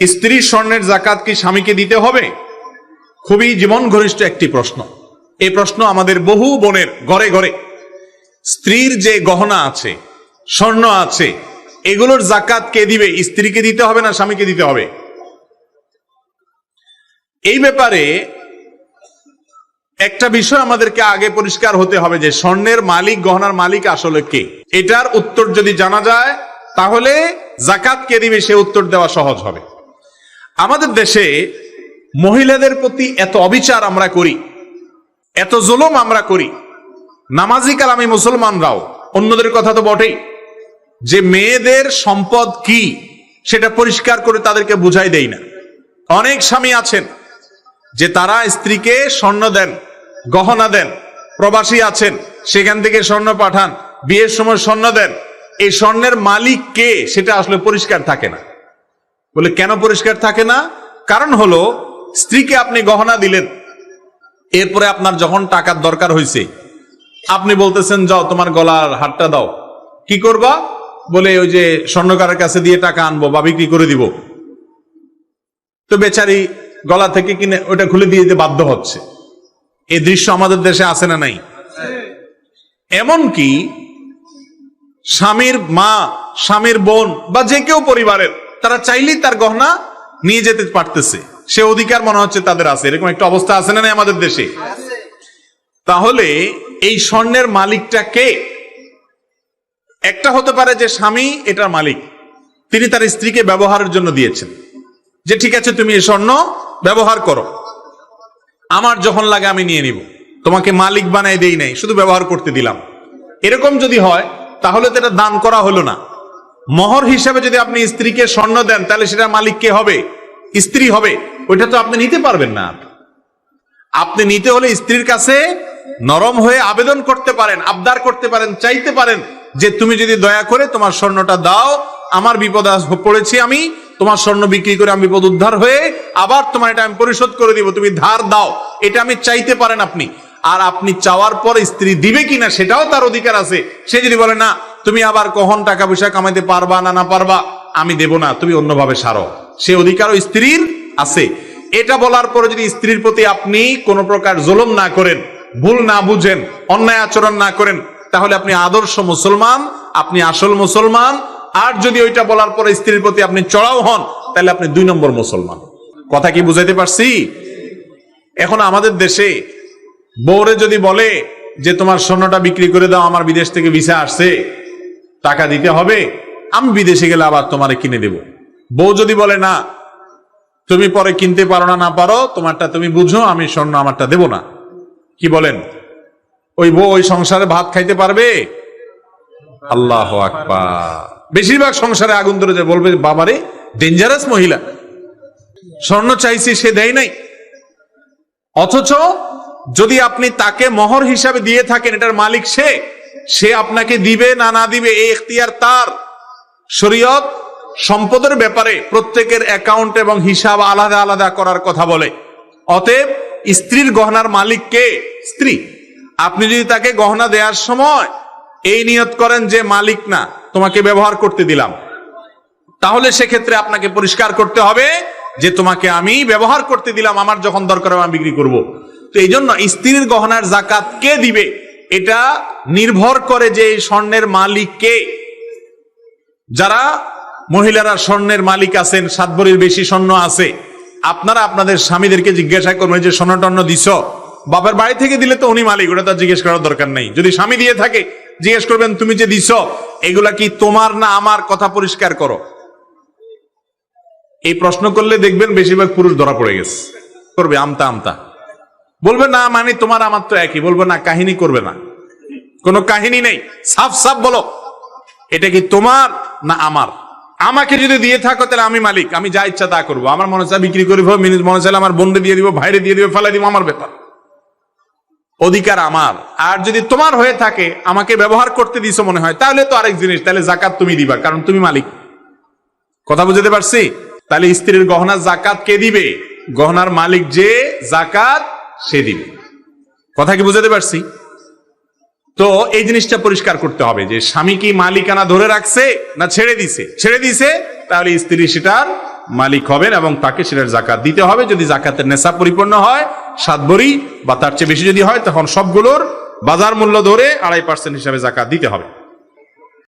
স্ত্রীর স্বর্ণের জাকাত কি স্বামীকে দিতে হবে? খুবই জীবন ঘনিষ্ঠ একটি প্রশ্ন। এই প্রশ্ন আমাদের বহু বোনের ঘরে ঘরে। স্ত্রীর যে গহনা আছে, স্বর্ণ আছে, এগুলোর জাকাত কে দিবে? স্ত্রীকে দিতে হবে না স্বামীকে দিতে হবে? এই ব্যাপারে একটা বিষয় আমাদেরকে আগে পরিষ্কার হতে হবে যে স্বর্ণের মালিক, গহনার মালিক আসলে কে? এটার উত্তর যদি জানা যায়, তাহলে জাকাত কে দিবে সে উত্তর দেওয়া সহজ হবে। আমাদের দেশে মহিলাদের প্রতি এত অবিচার আমরা করি, এত জুলুম আমরা করি। নামাজি কালামি মুসলমানরাও, অন্যদের কথা তো বটেই, যে মেয়েদের সম্পদ কি সেটা পরিষ্কার করে তাদেরকে বুঝাই দেই না। অনেক স্বামী আছেন যে তারা স্ত্রীকে স্বর্ণ দেন, গহনা দেন, প্রবাসী আছেন, সেখান থেকে স্বর্ণ পাঠান, বিয়ের সময় স্বর্ণ দেন। এই স্বর্ণের মালিক কে সেটা আসলে পরিষ্কার থাকে না। বলে, কেন পরিষ্কার থাকে না? কারণ হলো, স্ত্রীকে আপনি গহনা দিলেন, এরপরে আপনার যখন টাকার দরকার হয়েছে আপনি বলতেছেন, যাও, তোমার গলার হারটা দাও। কি করবা? বলে, ওই যে স্বর্ণকারের কাছে দিয়ে টাকা আনব বা বিক্রি করে দিব। তো বেচারি গলা থেকে কিনে, ওটা খুলে দিয়ে দিতে বাধ্য হচ্ছে। এই দৃশ্য আমাদের দেশে আছে না নাই? এমনকি স্বামীর মা, স্বামীর বোন বা যে কেউ পরিবারের তারা চাইলেই তার গহনা নিয়ে যেতে পারতেছে। সে অধিকার মনে হচ্ছে তাদের আছে। এরকম একটা অবস্থা আছে না নাই আমাদের দেশে? তাহলে এই স্বর্ণের মালিকটা কে? একটা হতে পারে যে স্বামী, এটার মালিক। তিনি তার স্ত্রীকে ব্যবহারের জন্য দিয়েছেন। যে ঠিক আছে, তুমি এই স্বর্ণ ব্যবহার করো। আমার যখন লাগে আমি নিয়ে নিব। তোমাকে মালিক বানাই দেই নাই, শুধু ব্যবহার করতে দিলাম। এরকম যদি হয়, তাহলে তো এটা দান করা হলো না। মহর হিসাবে যদি আপনি স্ত্রীকে স্বর্ণ দেন, তাহলে সেটা মালিক কে হবে? স্ত্রী হবে। ওইটা তো আপনি নিতে পারবেন না। আপনি নিতে হলে স্ত্রীর কাছে নরম হয়ে আবেদন করতে পারেন, আবদার করতে পারেন, চাইতে পারেন যে তুমি যদি দয়া করে তোমার স্বর্ণটা দাও, আমার বিপদ পড়েছি আমি, তোমার স্বর্ণ বিক্রি করে আমি বিপদ উদ্ধার হয়ে আবার তোমার এটা আমি পরিশোধ করে দিব, তুমি ধার দাও। এটা আমি চাইতে পারেন আপনি। আর আপনি চাওয়ার পর স্ত্রী দিবে কিনা সেটাও তার অধিকার আছে। সে যদি বলে, না, তুমি আবার কখন টাকা পয়সা কামাইতে পারবা না না পারবা, আমি দেব না, তুমি অন্যভাবে সারো। সে অধিকারও স্ত্রীর আছে। এটা বলার পরে যদি স্ত্রীর প্রতি আপনি কোনো প্রকার জুলুম না করেন, ভুল না বুঝেন, অন্যায় আচরণ না করেন, তাহলে আপনি আদর্শ মুসলমান, আপনি আসল মুসলমান। আর যদি ওইটা বলার পরে স্ত্রীর প্রতি আপনি চড়াও হন, তাহলে আপনি দুই নম্বর মুসলমান। কথা কি বুঝাইতে পারছি? এখন আমাদের দেশে বউরে যদি বলে যে তোমার স্বর্ণটা বিক্রি করে দাও, আমার বিদেশ থেকে ভিসা আসছে, টাকা দিতে হবে, আমি বিদেশে গেলে আবার তোমারে কিনে দেব। বউ যদি বলে না, তুমি পরে কিনতে পারো না না পারো, তোমারটা তুমি বুঝো, আমি স্বর্ণ আমারটা দেব না। কি বলেন? ওই বউ ওই সংসারে ভাত খাইতে পারবে? আল্লাহ আকবার। বেশিরভাগ সংসারে আগুন ধরে যায়, বলবে, বাবারে ডেঞ্জারাস মহিলা। স্বর্ণ চাইছি, সে দেয় নাই। অথচ যদি আপনি তাকে মহর হিসাবে দিয়ে থাকেন, এটার মালিক সে সে আপনাকে দিবে না না দিবে, এই এখতিয়ার তার। শরীয়ত সম্পদের ব্যাপারে প্রত্যেকের অ্যাকাউন্ট এবং হিসাব আলাদা আলাদা করার কথা বলে। অতএব স্ত্রীর গহনার মালিক কে? স্ত্রী। আপনি যদি তাকে গহনা দেওয়ার সময় এই নিয়ত করেন যে, মালিক না, তোমাকে ব্যবহার করতে দিলাম। তাহলে সেক্ষেত্রে আপনাকে পরিষ্কার করতে হবে যে, তোমাকে আমি ব্যবহার করতে দিলাম, আমার যখন দরকার আমি বিক্রি করব। তো এই জন্য স্ত্রীর গহনার জাকাত কে দিবে? এটা নির্ভর করে যে স্বর্ণের মালিক কে। যারা মহিলারা স্বর্ণের মালিক আছেন সাত ভরির বেশি স্বর্ণ আছে, আপনারা আপনাদের স্বামীদেরকে জিজ্ঞাসা করবেন যে, স্বর্ণ টর্ণ দিছ? বাবার বাড়ি থেকে দিলে তো উনি মালিক, ওটা তার জিজ্ঞেস করার দরকার নেই। যদি স্বামী দিয়ে থাকে, জিজ্ঞেস করবেন, তুমি যে দিছ, এগুলা কি তোমার না আমার? কথা পরিষ্কার করো। এই প্রশ্ন করলে দেখবেন বেশিরভাগ পুরুষ ধরা পড়ে গেছে। করবে আমতা আমতা। বলবে না মানে তোমার আমার তো একই। বলবে না কাহিনী করবে না। কোনো কাহিনী নেই। সাফ সাফ বলো এটা কি তোমার না আমার? আমাকে যদি দিয়ে থাকো তাহলে আমি মালিক আমি যা ইচ্ছা তা করব। আমার মনে চায় বিক্রি করে দেবো, মিনিট মনে চাইলে আমার বন্ধে দিয়ে দিব ভাইরে দিয়ে দিব ফেলাই দিব আমার ব্যাপার। অধিকার আমার। আর যদি তোমার হয়ে থাকে আমাকে ব্যবহার করতে দিছো মনে হয় তাহলে তো আরেক জিনিস তাহলে জাকাত তুমি দিবা কারণ তুমি মালিক। কথা বুঝতে পারছি? তাহলে স্ত্রীর গহনা জাকাত কে দিবে? গহনার মালিক যে জাকাত সে দিবে কথা কি বুঝতে পারছি? তো এই জিনিসটা পরিষ্কার করতে হবে যে স্বামী কি মালিকানা ধরে রাখছে না ছেড়ে দিছে? ছেড়ে দিছে, তাহলে স্ত্রী সেটার মালিক হবেন এবং তাকে সেটার জাকাত দিতে হবে। যদি জাকাতের নেশা পরিপূর্ণ হয়, সাত বড়ি, বা তার চেয়ে বেশি যদি হয়, তখন সবগুলোর বাজার মূল্য ধরে আড়াই পার্সেন্ট হিসাবে জাকাত দিতে হবে।